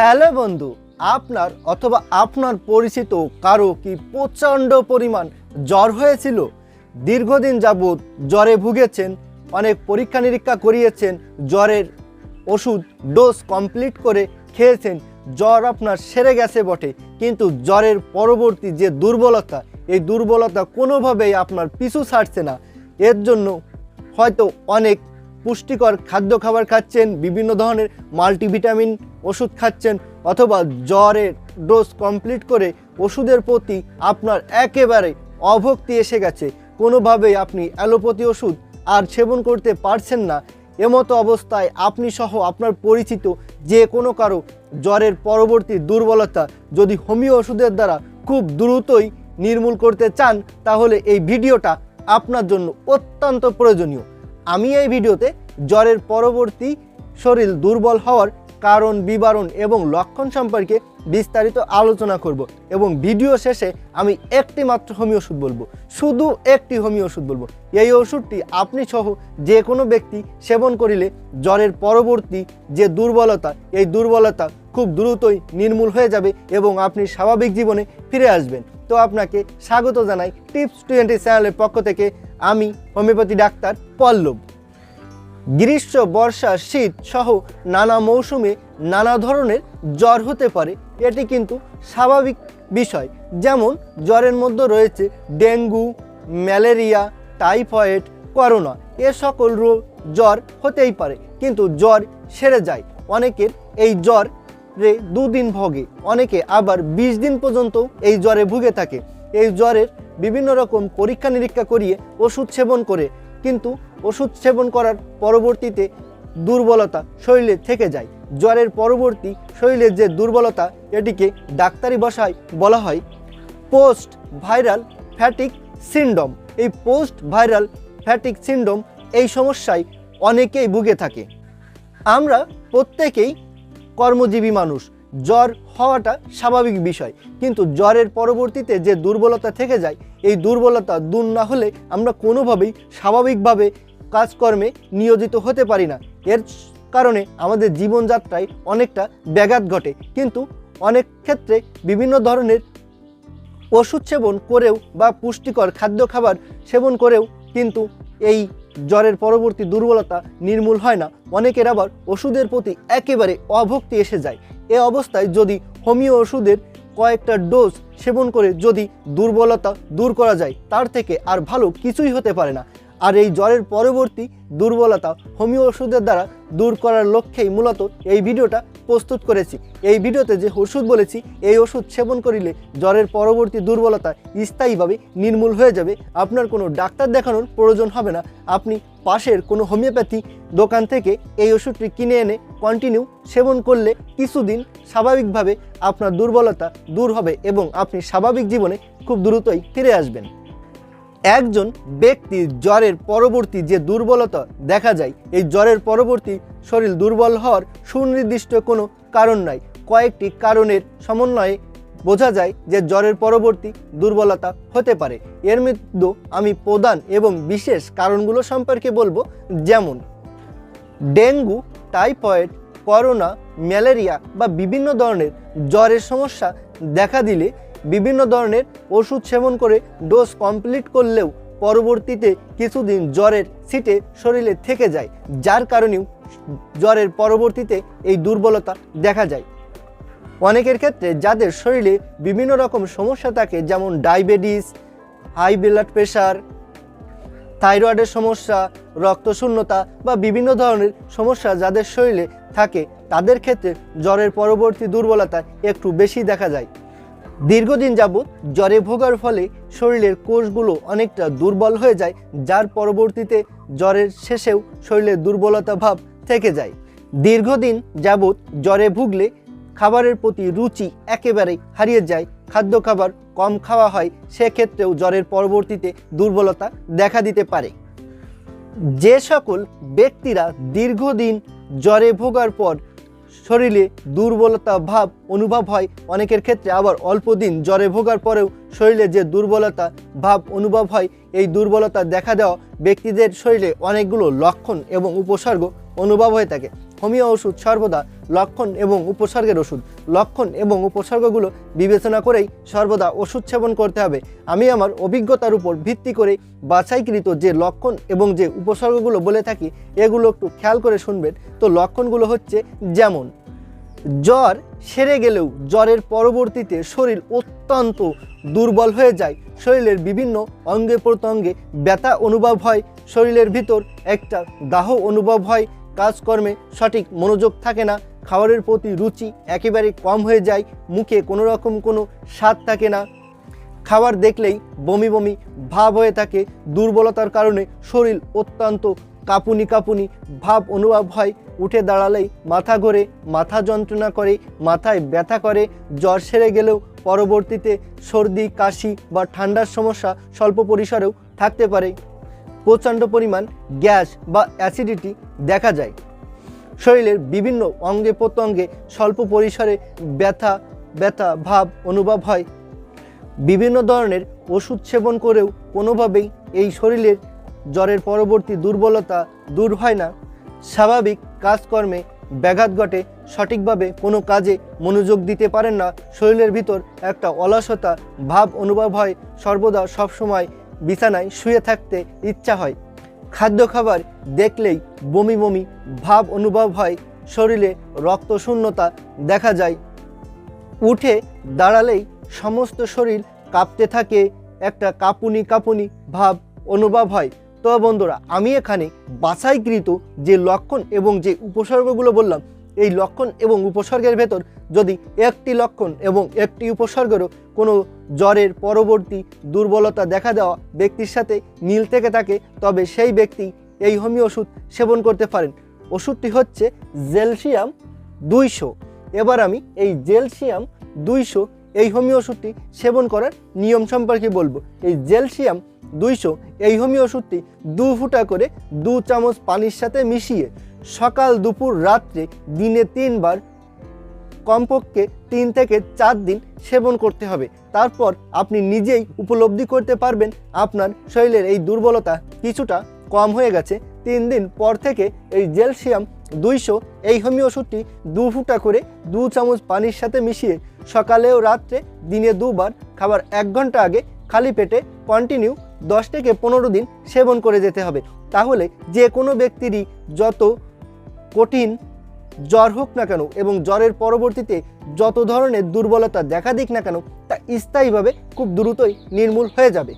Hello বন্ধু, আপনার অথবা আপনার পরিচিত কারও কি প্রচণ্ড পরিমাণ জ্বর হয়েছিল? দীর্ঘদিন যাবৎ জ্বরে ভুগেছেন, অনেক পরীক্ষা নিরীক্ষা করিয়েছেন, জ্বরের ওষুধ ডোজ কমপ্লিট করে খেয়েছেন, জ্বর আপনার সেরে গেছে বটে, কিন্তু জ্বরের পরবর্তী যে দুর্বলতা, এই দুর্বলতা কোনোভাবেই আপনার পিছু ছাড়ছে না। এর জন্য হয়তো অনেক পুষ্টিকর খাদ্য খাবার খাচ্ছেন, বিভিন্ন ধরনের মাল্টিভিটামিন ওষুধ খাচ্ছেন, অথবা জ্বরের ডোজ কমপ্লিট করে ওষুধের প্রতি আপনার একেবারে অভক্তি এসে গেছে। কোনোভাবেই আপনি অ্যালোপ্যাথি ওষুধ আর সেবন করতে পারছেন না। এমতো অবস্থায় আপনি সহ আপনার পরিচিত যে কোনো কারও জ্বরের পরবর্তী দুর্বলতা যদি হোমিও ওষুধের দ্বারা খুব দ্রুতই নির্মূল করতে চান, তাহলে এই ভিডিওটা আপনার জন্য অত্যন্ত প্রয়োজনীয়। আমি এই ভিডিওতে জ্বরের পরবর্তী শরীর দুর্বল হওয়ার কারণ, বিবরণ এবং লক্ষণ সম্পর্কে বিস্তারিত আলোচনা করব এবং ভিডিও শেষে আমি একটি মাত্র হোমিও ওষুধ বলব। শুধু একটি হোমিও ওষুধ বলব। এই ওষুধটি আপনি সহ যে কোনো ব্যক্তি সেবন করিলে জ্বরের পরবর্তী যে দুর্বলতা, এই দুর্বলতা খুব দ্রুতই নির্মূল হয়ে যাবে এবং আপনি স্বাভাবিক জীবনে ফিরে আসবেন। তো আপনাকে স্বাগত জানাই টিপস টোয়েন্টি চ্যানেলের পক্ষ থেকে। আমি হোমিওপ্যাথি ডাক্তার পল্লব। গ্রীষ্ম, বর্ষা, শীত সহ নানা মৌসুমে নানা ধরনের জ্বর হতে পারে। এটি কিন্তু স্বাভাবিক বিষয়। যেমন, জ্বরের মধ্যে রয়েছে ডেঙ্গু, ম্যালেরিয়া, টাইফয়েড, করোনা। এ সকল রোগ জ্বর হতেই পারে, কিন্তু জ্বর সেরে যায়। অনেকের এই জ্বর রে দুদিন ভোগে। অনেকে আবার বিশ দিন পর্যন্ত এই জ্বরে ভুগে থাকে। এই জ্বরের বিভিন্ন রকম পরীক্ষা নিরীক্ষা করিয়ে ওষুধ সেবন করে। কিন্তু ওষুধ সেবন করার পরবর্তীতে দুর্বলতা শরীরে থেকে যায়। জ্বরের পরবর্তী শরীরের যে দুর্বলতা, এটিকে ডাক্তারি ভাষায় বলা হয় পোস্ট ভাইরাল ফ্যাটিক সিন্ডম এই পোস্ট ভাইরাল ফ্যাটিক সিন্ডম এই সমস্যায় অনেকেই ভুগে থাকে। আমরা প্রত্যেকেই কর্মজীবী মানুষ। জ্বর হওয়াটা স্বাভাবিক বিষয়। কিন্তু জ্বরের পরবর্তীতে যে দুর্বলতা থেকে যায়, এই দুর্বলতা দূর না হলে আমরা কোনোভাবেই স্বাভাবিকভাবে কাজকর্মে নিয়োজিত হতে পারি না। এর কারণে আমাদের জীবনযাত্রায় অনেকটা ব্যাঘাত ঘটে। কিন্তু অনেক ক্ষেত্রে বিভিন্ন ধরনের ওষুধ সেবন করেও বা পুষ্টিকর খাদ্য খাবার সেবন করেও কিন্তু এই জ্বরের পরবর্তী দুর্বলতা নির্মূল হয় না। অনেকের আবার ওষুধের প্রতি একেবারে অভক্তি এসে যায়। এ অবস্থায় যদি হোমিও ওষুধের কয়েকটা ডোজ সেবন করে যদি দুর্বলতা দূর করা যায়, তার থেকে আর ভালো কিছুই হতে পারে না। আর এই জ্বরের পরবর্তী দুর্বলতা হোমিও ওষুধের দ্বারা দূর করার লক্ষ্যেই মূলত এই ভিডিওটা প্রস্তুত করেছি। এই ভিডিওতে যে ওষুধ বলেছি, এই ওষুধ সেবন করিলে জ্বরের পরবর্তী দুর্বলতা স্থায়ীভাবে নির্মূল হয়ে যাবে। আপনার কোনো ডাক্তার দেখানোর প্রয়োজন হবে না। আপনি পাশের কোনো হোমিওপ্যাথি দোকান থেকে এই ওষুধটি কিনে এনে কন্টিনিউ সেবন করলে কিছুদিন স্বাভাবিকভাবে আপনার দুর্বলতা দূর হবে এবং আপনি স্বাভাবিক জীবনে খুব দ্রুতই ফিরে আসবেন। একজন ব্যক্তির জ্বরের পরবর্তী যে দুর্বলতা দেখা যায়, এই জ্বরের পরবর্তী শরীর দুর্বল হওয়ার সুনির্দিষ্ট কোনো কারণ নাই। কয়েকটি কারণের সমন্বয়ে বোঝা যায় যে জ্বরের পরবর্তী দুর্বলতা হতে পারে। এর মধ্যে আমি প্রধান এবং বিশেষ কারণগুলো সম্পর্কে বলব। যেমন, ডেঙ্গু, টাইফয়েড, করোনা, ম্যালেরিয়া বা বিভিন্ন ধরনের জ্বরের সমস্যা দেখা দিলে বিভিন্ন ধরনের ওষুধ সেবন করে ডোজ কমপ্লিট করলেও পরবর্তীতে কিছুদিন জ্বরের সিটে শরীরে থেকে যায়, যার কারণেও জ্বরের পরবর্তীতে এই দুর্বলতা দেখা যায়। অনেকের ক্ষেত্রে যাদের শরীরে বিভিন্ন রকম সমস্যা থাকে, যেমন ডায়াবেটিস, হাই ব্লাড প্রেশার থাইরয়েডের সমস্যা, রক্তশূন্যতা বা বিভিন্ন ধরনের সমস্যা যাদের শরীরে থাকে, তাদের ক্ষেত্রে জ্বরের পরবর্তী দুর্বলতা একটু বেশি দেখা যায়। দীর্ঘদিন যাবৎ জ্বরে ভোগার ফলে শরীরের কোষগুলো অনেকটা দুর্বল হয়ে যায়, যার পরবর্তীতে জ্বরের শেষেও শরীরের দুর্বলতা ভাব থেকে যায়। দীর্ঘদিন যাবৎ জ্বরে ভুগলে খাবারের প্রতি রুচি একেবারেই হারিয়ে যায়, খাদ্য খাবার কম খাওয়া হয়, সেক্ষেত্রেও জ্বরের পরবর্তীতে দুর্বলতা দেখা দিতে পারে। যে সকল ব্যক্তিরা দীর্ঘদিন জ্বরে ভোগার পর শরীরে দুর্বলতা ভাব অনুভব হয়। অনেকের ক্ষেত্রে আবার অল্প দিন জ্বরে ভোগার পরেও শরীরে যে দুর্বলতা ভাব অনুভব হয়, এই দুর্বলতা দেখা দেওয়া ব্যক্তিদের শরীরে অনেকগুলো লক্ষণ এবং উপসর্গ অনুভব হয়ে থাকে। হোমিও ওষুধ সর্বদা লক্ষণ এবং উপসর্গের ওষুধ। লক্ষণ এবং উপসর্গগুলো বিবেচনা করেই সর্বদা ওষুধ সেবন করতে হবে। আমি আমার অভিজ্ঞতার উপর ভিত্তি করে বাছাইকৃত যে লক্ষণ এবং যে উপসর্গগুলো বলে থাকি, এগুলো একটু খেয়াল করে শুনবেন। তো লক্ষণগুলো হচ্ছে যেমন, জ্বর সেরে গেলেও জ্বরের পরবর্তীতে শরীর অত্যন্ত দুর্বল হয়ে যায়। শরীরের বিভিন্ন অঙ্গে প্রত্যঙ্গে ব্যথা অনুভব হয়। শরীরের ভিতর একটা দাহ অনুভব হয়। কাজকর্মে সঠিক মনোযোগ থাকে না, খাবারের প্রতি রুচি একেবারে কম হয়ে যায়, মুখে কোনো রকম কোনো স্বাদ থাকে না। খাবার দেখলেই বমি বমি ভাব হয়ে থাকে, দুর্বলতার কারণে শরীর অত্যন্ত কাঁপুনি কাঁপুনি ভাব অনুভব হয়। উঠে দাঁড়ালেই মাথা ঘোরে, মাথা যন্ত্রণা করে, মাথায় ব্যথা করে, জ্বর সেরে গেলেও পরবর্তীতে সর্দি, কাশি বা ঠান্ডার সমস্যা স্বল্প পরিসরেও থাকতে পারে। প্রচণ্ড পরিমাণ গ্যাস বা অ্যাসিডিটি দেখা যায়। শরীরের বিভিন্ন অঙ্গে প্রত্যঙ্গে স্বল্প পরিসরে ব্যথা ব্যথা ভাব অনুভব হয়। বিভিন্ন ধরনের ওষুধ সেবন করেও কোনোভাবেই এই শরীরের জ্বরের পরবর্তী দুর্বলতা দূর হয় না। স্বাভাবিক কাজকর্মে ব্যাঘাত ঘটে, সঠিকভাবে কোনো কাজে মনোযোগ দিতে পারেন না। শরীরের ভিতর একটা অলসতা, ভাব অনুভব হয়। সর্বদা সবসময় বিছানায় শুয়ে থাকতে ইচ্ছা হয়। খাদ্য খাবার দেখলেই বমি বমি ভাব অনুভব হয়। শরীরে রক্তশূন্যতা দেখা যায়। উঠে দাঁড়ালেই সমস্ত শরীর কাঁপতে থাকে। একটা কাঁপুনি কাঁপুনি ভাব অনুভব হয়। তো বন্ধুরা, আমি এখানে বাছাইকৃত যে লক্ষণ এবং যে উপসর্গগুলো বললাম এই লক্ষণ এবং উপসর্গের ভেতর যদি একটি লক্ষণ এবং একটি উপসর্গেরও কোনো জ্বরের পরবর্তী দুর্বলতা দেখা দেওয়া ব্যক্তির সাথে মিল থেকে থাকে, তবে সেই ব্যক্তি এই হোমিও ওষুধ সেবন করতে পারেন। ওষুধটি হচ্ছে জেলসিয়াম দুইশো। এবার আমি এই জেলসিয়াম দুইশো এই হোমিও ওষুধটি সেবন করার নিয়ম সম্পর্কে বলব। এই জেলসিয়াম দুইশো এই হোমিও ওষুধটি দু ফুটা করে দু চামচ পানির সাথে মিশিয়ে সকাল দুপুর রাত্রে দিনে তিনবার কমপক্ষে তিন থেকে চার দিন সেবন করতে হবে। তারপর আপনি নিজেই উপলব্ধি করতে পারবেন আপনার শরীরের এই দুর্বলতা কিছুটা কম হয়ে গেছে। তিন দিন পর থেকে এই জেলসিয়াম দুইশো, এই হোমিও ওষুধটি দু ফুটা করে দু চামচ পানির সাথে মিশিয়ে সকালে ও রাত্রে দিনে দুবার খাবার এক ঘণ্টা আগে খালি পেটে কন্টিনিউ দশ থেকে পনেরো দিন সেবন করে যেতে হবে। তাহলে যে কোনো ব্যক্তিরই যত কঠিন, জ্বর হোক না কেন এবং জ্বরের পরবর্তীতে যত ধরনের দুর্বলতা দেখা দিক না কেন, তা স্থায়ীভাবে খুব দ্রুতই নির্মূল হয়ে যাবে।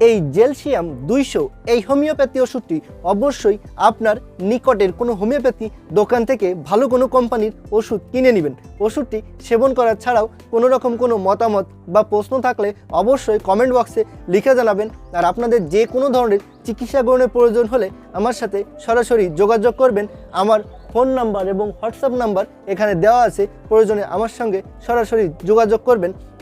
এই জেলসিয়াম দুইশো, এই হোমিওপ্যাথি ওষুধটি অবশ্যই আপনার নিকটের কোনো হোমিওপ্যাথি দোকান থেকে ভালো কোনো কোম্পানির ওষুধ কিনে নেবেন। ওষুধটি সেবন করা ছাড়াও কোনো রকম কোনো মতামত বা প্রশ্ন থাকলে অবশ্যই কমেন্ট বক্সে লিখে জানাবেন। আর আপনাদের যে কোনো ধরনের চিকিৎসা গ্রহণের প্রয়োজন হলে আমার সাথে সরাসরি যোগাযোগ করবেন। আমার ফোন নাম্বার এবং হোয়াটসঅ্যাপ নাম্বার এখানে দেওয়া আছে। প্রয়োজনে আমার সঙ্গে সরাসরি যোগাযোগ করবেন।